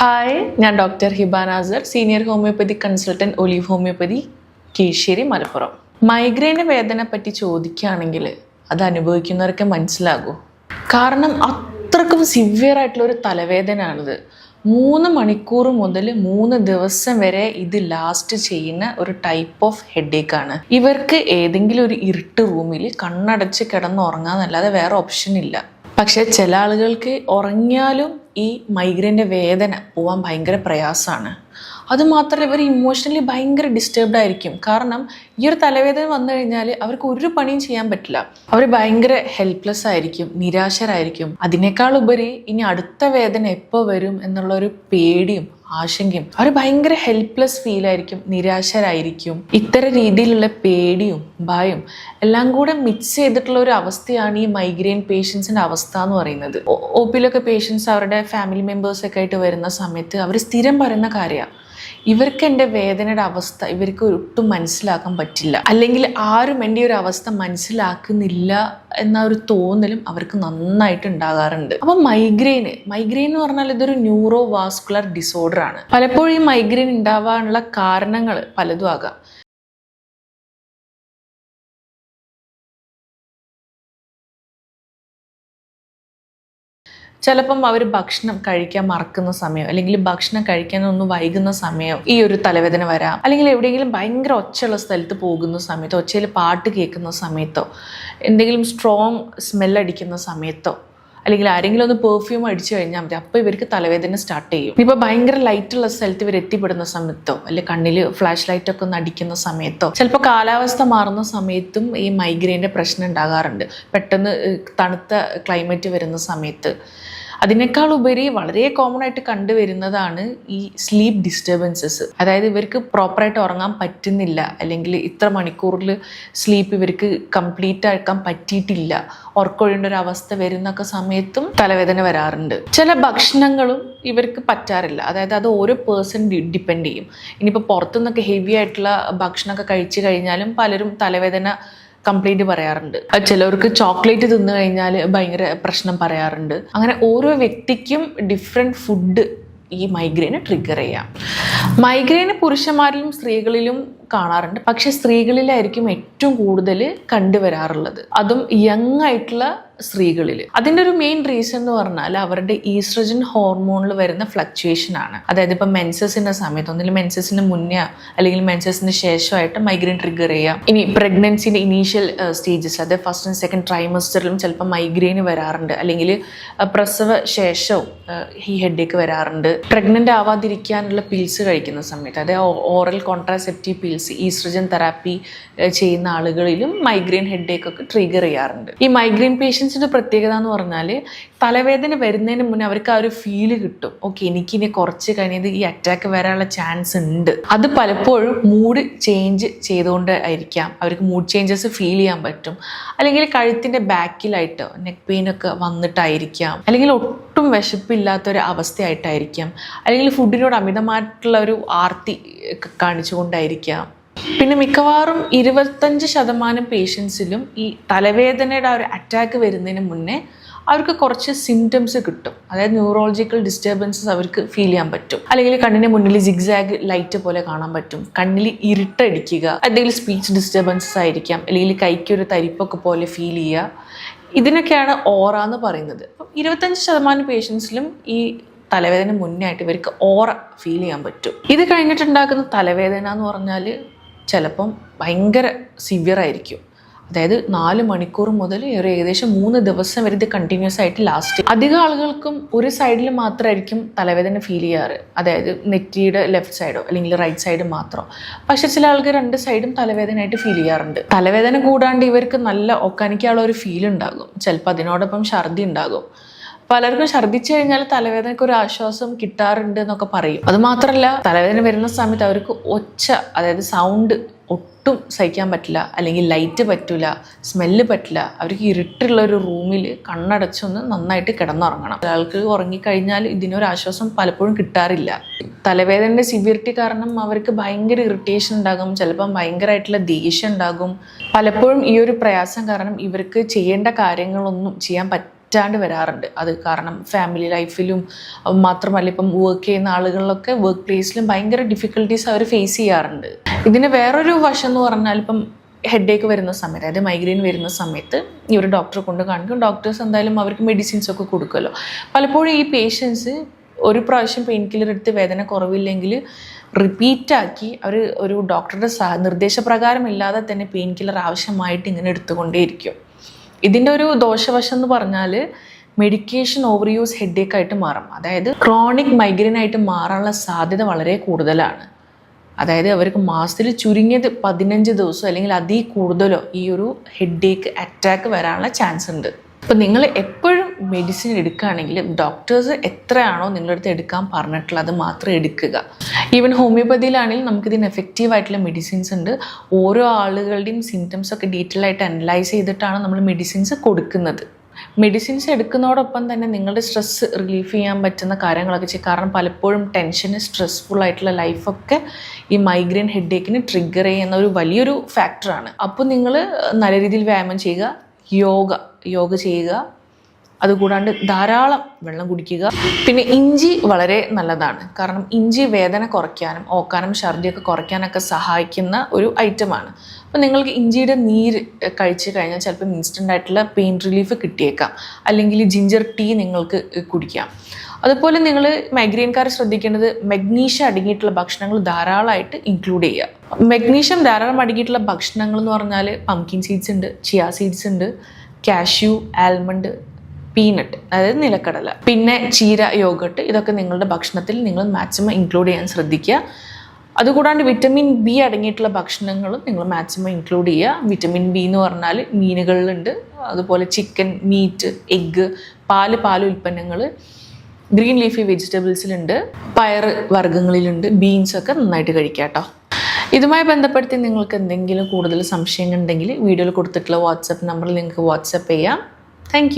Hi ഞാൻ doctor Hiba Nasar senior homoeopathy consultant olive homoeopathy Keezhissery Malappuram. Migraine വേദന പറ്റി ചോദിക്കുകയാണെങ്കിൽ അത് അനുഭവിക്കുന്നവർക്ക് മനസ്സിലാകൂ. കാരണം അത്രക്കും സിവിയർ ആയിട്ടുള്ള ഒരു തലവേദനയാണിത്. മൂന്ന് മണിക്കൂർ മുതൽ മൂന്ന് ദിവസം വരെ ഇത് ലാസ്റ്റ് ചെയ്യുന്ന ഒരു ടൈപ്പ് ഓഫ് ഹെഡേക്ക് ആണ്. ഇവർക്ക് ഏതെങ്കിലും ഒരു ഇരുട്ട് റൂമിൽ കണ്ണടച്ച് കിടന്നുറങ്ങാന്നല്ലാതെ വേറെ ഓപ്ഷൻ ഇല്ല. പക്ഷെ ചില ആളുകൾക്ക് ഉറങ്ങിയാലും ഈ മൈഗ്രൈന്റെ വേദന പോവാൻ ഭയങ്കര പ്രയാസമാണ്. അതുമാത്രമല്ല ഇവർ ഇമോഷണലി ഭയങ്കര ഡിസ്റ്റർബ്ഡ് ആയിരിക്കും. കാരണം ഈ ഒരു തലവേദന വന്നു കഴിഞ്ഞാൽ അവർക്ക് ഒരു പണിയും ചെയ്യാൻ പറ്റില്ല. അവർ ഭയങ്കര ഹെൽപ്ലെസ് ആയിരിക്കും നിരാശരായിരിക്കും. അതിനേക്കാൾ ഉപരി ഇനി അടുത്ത വേദന എപ്പോൾ വരും എന്നുള്ള ഒരു പേടിയും ആശങ്കയും അവർ ഭയങ്കര ഹെൽപ്ലെസ് ഫീൽ ആയിരിക്കും നിരാശരായിരിക്കും ഇത്തരം രീതിയിലുള്ള പേടിയും ഭയം എല്ലാം കൂടെ മിക്സ് ചെയ്തിട്ടുള്ള ഒരു അവസ്ഥയാണ് ഈ മൈഗ്രെയിൻ പേഷ്യൻസിന്റെ അവസ്ഥ എന്ന് പറയുന്നത് ഒ പിയിലൊക്കെ പേഷ്യൻസ് അവരുടെ ഫാമിലി മെമ്പേഴ്സൊക്കെ ആയിട്ട് വരുന്ന സമയത്ത് അവർ സ്ഥിരം പറയുന്ന കാര്യമാണ് ഇവർക്ക് എന്റെ വേദനയുടെ അവസ്ഥ ഇവർക്ക് ഒട്ടും മനസ്സിലാക്കാൻ പറ്റില്ല. അല്ലെങ്കിൽ ആരും എന്റെ ഒരു അവസ്ഥ മനസ്സിലാക്കുന്നില്ല എന്ന ഒരു തോന്നലും അവർക്ക് നന്നായിട്ട് ഉണ്ടാകാറുണ്ട്. അപ്പം മൈഗ്രെയിന് മൈഗ്രെയിൻ എന്ന് പറഞ്ഞാൽ ഇതൊരു ന്യൂറോ വാസ്കുലർ ഡിസോർഡർ ആണ് പലപ്പോഴും ഈ മൈഗ്രെയിൻ ഉണ്ടാവാനുള്ള കാരണങ്ങൾ പലതും ആകാം. ചിലപ്പം അവർ ഭക്ഷണം കഴിക്കാൻ മറക്കുന്ന സമയം അല്ലെങ്കിൽ ഭക്ഷണം കഴിക്കാൻ ഒന്ന് വൈകുന്ന സമയം ഈ ഒരു തലവേദന വരാം. അല്ലെങ്കിൽ എവിടെയെങ്കിലും ഭയങ്കര ഒച്ചയുള്ള സ്ഥലത്ത് പോകുന്ന സമയത്തോ ഒച്ചയിൽ പാട്ട് കേൾക്കുന്ന സമയത്തോ എന്തെങ്കിലും സ്ട്രോങ് സ്മെല്ലടിക്കുന്ന സമയത്തോ അല്ലെങ്കിൽ ആരെങ്കിലും ഒന്ന് പെർഫ്യൂം അടിച്ചു കഴിഞ്ഞാൽ മതി. അപ്പോൾ ഇവർക്ക് തലവേദന സ്റ്റാർട്ട് ചെയ്യും. ഇപ്പോൾ ഭയങ്കര ലൈറ്റുള്ള സ്ഥലത്ത് ഇവർ എത്തിപ്പെടുന്ന സമയത്തോ അല്ലെങ്കിൽ കണ്ണിൽ ഫ്ലാഷ് ലൈറ്റ് ഒക്കെ ഒന്ന് അടിക്കുന്ന സമയത്തോ ചിലപ്പോൾ കാലാവസ്ഥ മാറുന്ന സമയത്തും ഈ മൈഗ്രെയിന്റെ പ്രശ്നം ഉണ്ടാകാറുണ്ട്. പെട്ടെന്ന് തണുത്ത ക്ലൈമറ്റ് വരുന്ന സമയത്ത്. അതിനേക്കാൾ ഉപരി വളരെ കോമൺ ആയിട്ട് കണ്ടുവരുന്നതാണ് ഈ സ്ലീപ്പ് ഡിസ്റ്റർബൻസസ് അതായത് ഇവർക്ക് പ്രോപ്പറായിട്ട് ഉറങ്ങാൻ പറ്റുന്നില്ല. അല്ലെങ്കിൽ ഇത്ര മണിക്കൂറിൽ സ്ലീപ്പ് ഇവർക്ക് കംപ്ലീറ്റ് ആക്കാൻ പറ്റിയിട്ടില്ല. ഉറക്കൊഴിയേണ്ട ഒരു അവസ്ഥ വരുന്നൊക്കെ സമയത്തും തലവേദന വരാറുണ്ട്. ചില ഭക്ഷണങ്ങളും ഇവർക്ക് പറ്റാറില്ല. അതായത് അത് ഓരോ പേഴ്സൺ ഡിപ്പെൻഡ് ചെയ്യും. ഇനിയിപ്പോൾ പുറത്തുനിന്നൊക്കെ ഹെവി ആയിട്ടുള്ള ഭക്ഷണമൊക്കെ കഴിച്ചു കഴിഞ്ഞാലും പലരും തലവേദന കംപ്ലൈന്റ് പറയാറുണ്ട്. ചിലവർക്ക് ചോക്ലേറ്റ് തിന്നു കഴിഞ്ഞാൽ ഭയങ്കര പ്രശ്നം പറയാറുണ്ട്. അങ്ങനെ ഓരോ വ്യക്തിക്കും ഡിഫറെന്റ് ഫുഡ് ഈ മൈഗ്രെയിന് ട്രിഗർ ചെയ്യാം. മൈഗ്രെയിന് പുരുഷന്മാരിലും സ്ത്രീകളിലും കാണാറുണ്ട്. പക്ഷെ സ്ത്രീകളിലായിരിക്കും ഏറ്റവും കൂടുതൽ കണ്ടുവരാറുള്ളത്. അതും യങ് ആയിട്ടുള്ള സ്ത്രീകളിൽ അതിന്റെ ഒരു മെയിൻ റീസൺ എന്ന് പറഞ്ഞാൽ അവരുടെ ഈസ്ട്രജൻ ഹോർമോണിൽ വരുന്ന ഫ്ലക്ച്വേഷൻ ആണ്. അതായത് ഇപ്പം മെൻസസിന്റെ സമയത്ത് ഒന്നിൽ മെൻസസിന് മുന്നേ അല്ലെങ്കിൽ മെൻസസിന് ശേഷമായിട്ട് മൈഗ്രെയിൻ ട്രിഗർ ചെയ്യാം. ഇനി പ്രഗ്നൻസിന്റെ ഇനീഷ്യൽ സ്റ്റേജസ് അതായത് ഫസ്റ്റ് ആൻഡ് സെക്കൻഡ് ട്രൈമസ്റ്ററിലും ചിലപ്പോൾ മൈഗ്രെയിൻ വരാറുണ്ട്. അല്ലെങ്കിൽ പ്രസവ ശേഷവും ഈ ഹെഡേക്ക് വരാറുണ്ട്. പ്രഗ്നന്റ് ആവാതിരിക്കാനുള്ള പിൽസ് കഴിക്കുന്ന സമയത്ത് അതായത് oral contraceptive pills oestrogen therapy ചെയ്യുന്ന ആളുകളിലും മൈഗ്രെയിൻ ഹെഡേക്ക് ഒക്കെ ട്രിഗർ ചെയ്യാറുണ്ട്. ഈ മൈഗ്രെയിൻ പേഷ്യൻസിന്റെ പ്രത്യേകത എന്ന് പറഞ്ഞാൽ തലവേദന വരുന്നതിന് മുന്നേ അവർക്ക് ആ ഒരു ഫീൽ കിട്ടും. ഓക്കെ എനിക്കിനി കുറച്ച് കഴിഞ്ഞത് ഈ അറ്റാക്ക് വരാനുള്ള ചാൻസ് ഉണ്ട്. അത് പലപ്പോഴും മൂഡ് ചേഞ്ച് ചെയ്തുകൊണ്ട് ആയിരിക്കാം. അവർക്ക് മൂഡ് ചേഞ്ചസ് ഫീൽ ചെയ്യാൻ പറ്റും. അല്ലെങ്കിൽ കഴുത്തിന്റെ ബാക്കിലായിട്ട് നെക്ക് പെയിൻ ഒക്കെ വന്നിട്ടായിരിക്കാം. അല്ലെങ്കിൽ ഒട്ടും വിശപ്പില്ലാത്ത ഒരു അവസ്ഥയായിട്ടായിരിക്കാം. അല്ലെങ്കിൽ ഫുഡിനോട് അമിതമായിട്ടുള്ള ഒരു ആർത്തി കാണിച്ചുകൊണ്ടായിരിക്കാം. പിന്നെ മിക്കവാറും ഇരുപത്തഞ്ച് ശതമാനം പേഷ്യൻസിലും ഈ തലവേദനയുടെ ഒരു അറ്റാക്ക് വരുന്നതിന് മുന്നേ അവർക്ക് കുറച്ച് സിംറ്റംസ് കിട്ടും. അതായത് ന്യൂറോളജിക്കൽ ഡിസ്റ്റർബൻസസ് അവർക്ക് ഫീൽ ചെയ്യാൻ പറ്റും. അല്ലെങ്കിൽ കണ്ണിന് മുന്നിൽ ജിഗ്സാഗ് ലൈറ്റ് പോലെ കാണാൻ പറ്റും. കണ്ണിൽ ഇരുട്ടടിക്കുക എന്തെങ്കിലും സ്പീച്ച് ഡിസ്റ്റർബൻസസ് ആയിരിക്കാം. അല്ലെങ്കിൽ കൈക്ക് ഒരു തരിപ്പൊക്കെ പോലെ ഫീൽ ചെയ്യുക. ഇതിനൊക്കെയാണ് ഓറ എന്ന് പറയുന്നത്. അപ്പം ഇരുപത്തഞ്ച് ശതമാനം പേഷ്യൻസിലും ഈ തലവേദന മുന്നേ ആയിട്ട് ഇവർക്ക് ഓറ ഫീൽ ചെയ്യാൻ പറ്റും. ഇത് കഴിഞ്ഞിട്ടുണ്ടാക്കുന്ന തലവേദന എന്ന് പറഞ്ഞാൽ ചിലപ്പം ഭയങ്കര സിവിയർ ആയിരിക്കും. അതായത് നാല് മണിക്കൂർ മുതൽ ഒരു ഏകദേശം മൂന്ന് ദിവസം വരെ ഇത് കണ്ടിന്യൂസ് ആയിട്ട് ലാസ്റ്റ് അധികം ആളുകൾക്കും ഒരു സൈഡിൽ മാത്രമായിരിക്കും തലവേദന ഫീൽ ചെയ്യാറ്. അതായത് നെറ്റിയുടെ ലെഫ്റ്റ് സൈഡോ അല്ലെങ്കിൽ റൈറ്റ് സൈഡ് മാത്രം. പക്ഷെ ചില ആൾക്ക് രണ്ട് സൈഡും തലവേദനയായിട്ട് ഫീൽ ചെയ്യാറുണ്ട്. തലവേദന കൂടാണ്ട് ഇവർക്ക് നല്ല ഒക്കാനിക്കാനുള്ള ഒരു ഫീൽ ഉണ്ടാകും. ചിലപ്പോൾ അതിനോടൊപ്പം ഛർദി ഉണ്ടാകും. പലർക്കും ഛർദ്ദിച്ചു കഴിഞ്ഞാൽ തലവേദനയ്ക്ക് ഒരു ആശ്വാസം കിട്ടാറുണ്ട് എന്നൊക്കെ പറയും. അത് മാത്രമല്ല തലവേദന വരുന്ന സമയത്ത് അവർക്ക് ഒച്ച അതായത് സൗണ്ട് ഒട്ടും സഹിക്കാൻ പറ്റില്ല അല്ലെങ്കിൽ ലൈറ്റ് പറ്റില്ല സ്മെല്ല് പറ്റില്ല. അവർക്ക് ഇരുട്ടുള്ള ഒരു റൂമിൽ കണ്ണടച്ചൊന്ന് നന്നായിട്ട് കിടന്നുറങ്ങണം. ഒരാൾക്ക് ഉറങ്ങിക്കഴിഞ്ഞാൽ ഇതിനൊരു ആശ്വാസം പലപ്പോഴും കിട്ടാറില്ല. തലവേദനയുടെ സിവിയറിറ്റി കാരണം അവർക്ക് ഭയങ്കര ഇറിറ്റേഷൻ ഉണ്ടാകും ചിലപ്പം ഭയങ്കരമായിട്ടുള്ള ദേഷ്യം ഉണ്ടാകും. പലപ്പോഴും ഈ ഒരു പ്രയാസം കാരണം ഇവർക്ക് ചെയ്യേണ്ട കാര്യങ്ങളൊന്നും ചെയ്യാൻ പറ്റ പറ്റാണ്ട് വരാറുണ്ട്. അത് കാരണം ഫാമിലി ലൈഫിലും മാത്രമല്ല ഇപ്പം വർക്ക് ചെയ്യുന്ന ആളുകളിലൊക്കെ വർക്ക് പ്ലേസിലും ഭയങ്കര ഡിഫിക്കൽട്ടീസ് അവർ ഫേസ് ചെയ്യാറുണ്ട്. ഇതിന് വേറൊരു വശം എന്ന് പറഞ്ഞാൽ ഇപ്പം ഹെഡേക്ക് വരുന്ന സമയത്ത് അതായത് മൈഗ്രെയിൻ വരുന്ന സമയത്ത് ഈ ഒരു ഡോക്ടറെ കൊണ്ട് കാണിക്കും. ഡോക്ടേഴ്സ് എന്തായാലും അവർക്ക് മെഡിസിൻസ് ഒക്കെ കൊടുക്കുമല്ലോ. പലപ്പോഴും ഈ പേഷ്യൻസ് ഒരു പ്രാവശ്യം പെയിൻ കില്ലർ എടുത്ത് വേദന കുറവില്ലെങ്കിൽ റിപ്പീറ്റാക്കി അവർ ഒരു ഡോക്ടറുടെ നിർദ്ദേശപ്രകാരം ഇല്ലാതെ തന്നെ പെയിൻ കില്ലർ ആവശ്യമായിട്ട് ഇങ്ങനെ എടുത്തുകൊണ്ടേയിരിക്കും. ഇതിന്റെ ഒരു ദോഷവശം എന്ന് പറഞ്ഞാൽ മെഡിക്കേഷൻ ഓവർ യൂസ് ഹെഡേക്ക് ആയിട്ട് മാറും. അതായത് ക്രോണിക് മൈഗ്രെയിൻ ആയിട്ട് മാറാനുള്ള സാധ്യത വളരെ കൂടുതലാണ്. അതായത് അവർക്ക് മാസത്തിൽ ചുരുങ്ങിയത് പതിനഞ്ച് ദിവസം അല്ലെങ്കിൽ അതിൽ കൂടുതലോ ഈ ഒരു ഹെഡേക്ക് അറ്റാക്ക് വരാനുള്ള ചാൻസ് ഉണ്ട്. അപ്പം നിങ്ങൾ എപ്പോഴും മെഡിസിൻ എടുക്കുകയാണെങ്കിൽ ഡോക്ടേഴ്സ് എത്രയാണോ നിങ്ങളുടെ അടുത്ത് എടുക്കാൻ പറഞ്ഞിട്ടുള്ളത് അത് മാത്രം എടുക്കുക. ഈവൻ ഹോമിയോപ്പതിയിലാണെങ്കിൽ നമുക്കിതിന് എഫക്റ്റീവ് ആയിട്ടുള്ള മെഡിസിൻസ് ഉണ്ട്. ഓരോ ആളുകളുടെയും സിംറ്റംസ് ഒക്കെ ഡീറ്റെയിൽ ആയിട്ട് അനലൈസ് ചെയ്തിട്ടാണ് നമ്മൾ മെഡിസിൻസ് കൊടുക്കുന്നത്. മെഡിസിൻസ് എടുക്കുന്നതോടൊപ്പം തന്നെ നിങ്ങളുടെ സ്ട്രെസ് റിലീഫ് ചെയ്യാൻ പറ്റുന്ന കാര്യങ്ങളൊക്കെ ചെയ്യും. കാരണം പലപ്പോഴും ടെൻഷന് സ്ട്രെസ്ഫുൾ ആയിട്ടുള്ള ലൈഫൊക്കെ ഈ മൈഗ്രെയിൻ ഹെഡേക്കിന് ട്രിഗർ ചെയ്യുന്ന ഒരു വലിയൊരു ഫാക്ടറാണ് അപ്പോൾ നിങ്ങൾ നല്ല രീതിയിൽ വ്യായാമം ചെയ്യുക. യോഗ. യോഗ ചെയ്യുക. അതുകൂടാണ്ട് ധാരാളം വെള്ളം കുടിക്കുക. പിന്നെ ഇഞ്ചി വളരെ നല്ലതാണ്. കാരണം ഇഞ്ചി വേദന കുറയ്ക്കാനും ഓക്കാനും ഛർദിയൊക്കെ കുറയ്ക്കാനൊക്കെ സഹായിക്കുന്ന ഒരു ഐറ്റമാണ്. അപ്പോൾ നിങ്ങൾക്ക് ഇഞ്ചിയുടെ നീര് കഴിച്ച് കഴിഞ്ഞാൽ ചിലപ്പോൾ ഇൻസ്റ്റന്റ് ആയിട്ടുള്ള പെയിൻ റിലീഫ് കിട്ടിയേക്കാം. അല്ലെങ്കിൽ ജിഞ്ചർ ടീ നിങ്ങൾക്ക് കുടിക്കാം. അതുപോലെ നിങ്ങൾ മൈഗ്രെയിൻകാർ ശ്രദ്ധിക്കേണ്ടത് മഗ്നീഷ്യം അടങ്ങിയിട്ടുള്ള ഭക്ഷണങ്ങൾ ധാരാളമായിട്ട് ഇൻക്ലൂഡ് ചെയ്യുക. മഗ്നീഷ്യം ധാരാളം അടങ്ങിയിട്ടുള്ള ഭക്ഷണങ്ങൾ എന്ന് പറഞ്ഞാൽ പംകിൻ സീഡ്സ് ഉണ്ട് ചിയാ സീഡ്സ് ഉണ്ട് കാഷ്യൂ ആൽമണ്ട് പീനട്ട് അതായത് നിലക്കടല. പിന്നെ ചീര യോഗട്ട് ഇതൊക്കെ നിങ്ങളുടെ ഭക്ഷണത്തിൽ നിങ്ങൾ മാക്സിമം ഇൻക്ലൂഡ് ചെയ്യാൻ ശ്രദ്ധിക്കുക. അതുകൂടാണ്ട് വിറ്റമിൻ ബി അടങ്ങിയിട്ടുള്ള ഭക്ഷണങ്ങളും നിങ്ങൾ മാക്സിമം ഇൻക്ലൂഡ് ചെയ്യുക. വിറ്റമിൻ ബി എന്ന് പറഞ്ഞാൽ മീനുകളിലുണ്ട്. അതുപോലെ ചിക്കൻ മീറ്റ് എഗ്ഗ് പാൽ പാൽ ഉൽപ്പന്നങ്ങൾ ഗ്രീൻ ലീഫി വെജിറ്റബിൾസിലുണ്ട് പയർ വർഗങ്ങളിലുണ്ട്. ബീൻസ് ഒക്കെ നന്നായിട്ട് കഴിക്കാം കേട്ടോ. ഇതുമായി ബന്ധപ്പെടുത്തി നിങ്ങൾക്ക് എന്തെങ്കിലും കൂടുതൽ സംശയങ്ങൾ ഉണ്ടെങ്കിൽ വീഡിയോയിൽ കൊടുത്തിട്ടുള്ള വാട്സപ്പ് നമ്പറിൽ നിങ്ങൾക്ക് വാട്സപ്പ് ചെയ്യാം. താങ്ക്